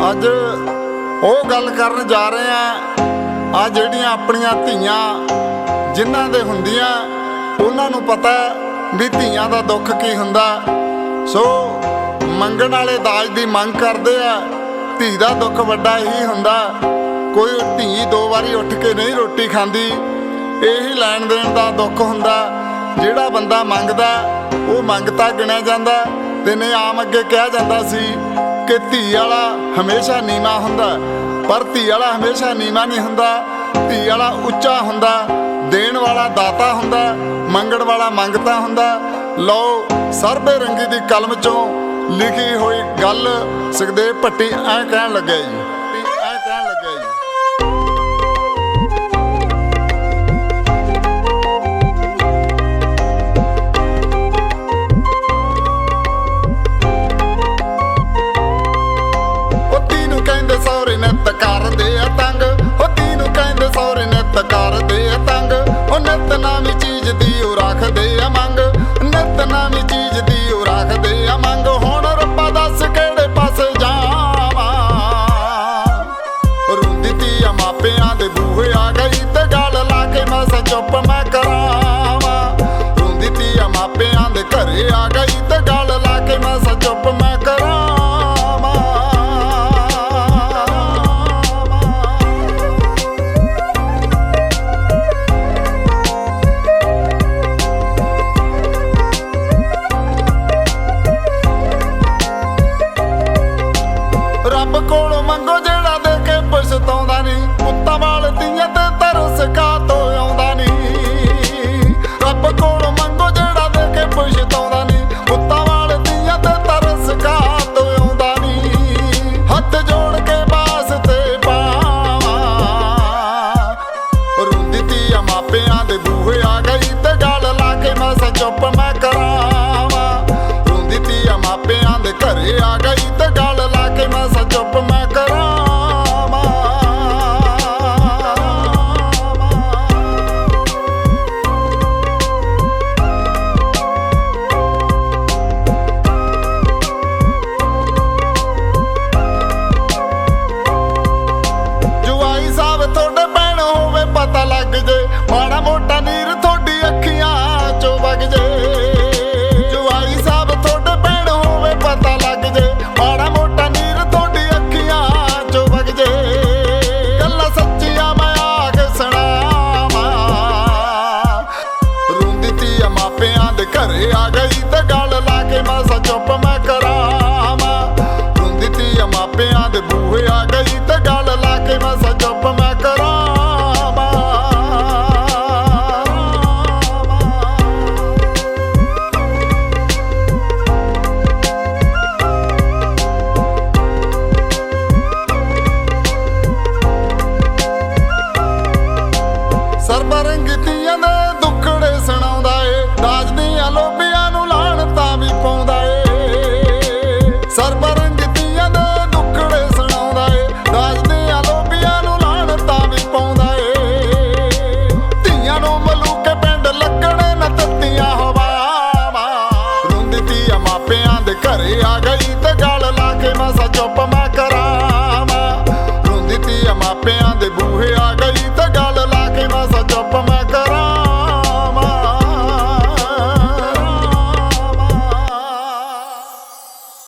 ਅੱਜ ਉਹ ਗੱਲ ਕਰਨ ਜਾ ਰਹੇ ਆ ਆ ਜਿਹੜੀਆਂ ਆਪਣੀਆਂ ਧੀਆਂ ਜਿਨ੍ਹਾਂ ਦੇ ਹੁੰਦੀਆਂ, ਉਹਨਾਂ ਨੂੰ ਪਤਾ ਵੀ ਧੀਆਂ ਦਾ ਦੁੱਖ ਕੀ ਹੁੰਦਾ। ਸੋ ਮੰਗਣ ਵਾਲੇ ਦਾਜ ਦੀ ਮੰਗ ਕਰਦੇ ਆ, ਧੀ ਦਾ ਦੁੱਖ ਵੱਡਾ ਹੀ ਹੁੰਦਾ। ਕੋਈ ਧੀ ਦੋ ਵਾਰੀ ਉੱਠ ਕੇ ਨਹੀਂ ਰੋਟੀ ਖਾਂਦੀ, ਇਹੀ ਲੈਣ ਦੇਣ ਦਾ ਦੁੱਖ ਹੁੰਦਾ। ਜਿਹੜਾ ਬੰਦਾ ਮੰਗਦਾ, ਉਹ ਮੰਗਤਾ ਗਿਣਿਆ ਜਾਂਦਾ, ਤੇ ਨੇ ਆਮ ਅੱਗੇ ਕਿਹਾ ਜਾਂਦਾ ਸੀ ਕਿ ਧੀ ਵਾਲਾ ਹਮੇਸ਼ਾ ਨੀਵਾ ਹੁੰਦਾ, ਪਰ ਧੀ ਵਾਲਾ ਹਮੇਸ਼ਾ ਨੀਵਾ ਨਹੀਂ ਹੁੰਦਾ। ਧੀ ਵਾਲਾ ਉੱਚਾ ਹੁੰਦਾ, ਦੇਣ ਵਾਲਾ ਦਾਤਾ ਹੁੰਦਾ, ਮੰਗਣ ਵਾਲਾ ਮੰਗਤਾ ਹੁੰਦਾ। ਲਓ, ਸਰਬੇ ਰੰਗੀ ਦੀ ਕਲਮ ਚੋਂ ਲਿਖੀ ਹੋਈ ਗੱਲ ਸੁਖਦੇਵ ਭੱਟੀ ਐਂ ਕਹਿਣ ਲੱਗਿਆ ਜੀ। ਚੁੱਪ ਮੈਂ ਕਰਾਵਾਂ। ਰੁੰਦੀ ਤੀ ਆ ਮਾਪਿਆਂ ਦੇ ਘਰੇ ਆ ਗਈ ਤੇ ਗੱਲ ਲਾ ਕੇ ਮੈਂ ਸ ਚੁੱਪ ਮੈਂ ਕਰਾਵਾਂ। ਰੱਬ ਕੋਲੋਂ ਮੰਗੋ ਜਿਹੜਾ ਦੇ ਕੇ ਪਛਤਾਉਂਦਾ ਨਹੀਂ। ਪੁੱਤਾਂ ਵਾਲ ਦੀਆਂ ਤੇ ਤਰਸ ਕਾ ਹਵਾਵਾਂ ਰੁੰਦੀ ਤੀਆਂ ਮਾਪਿਆਂ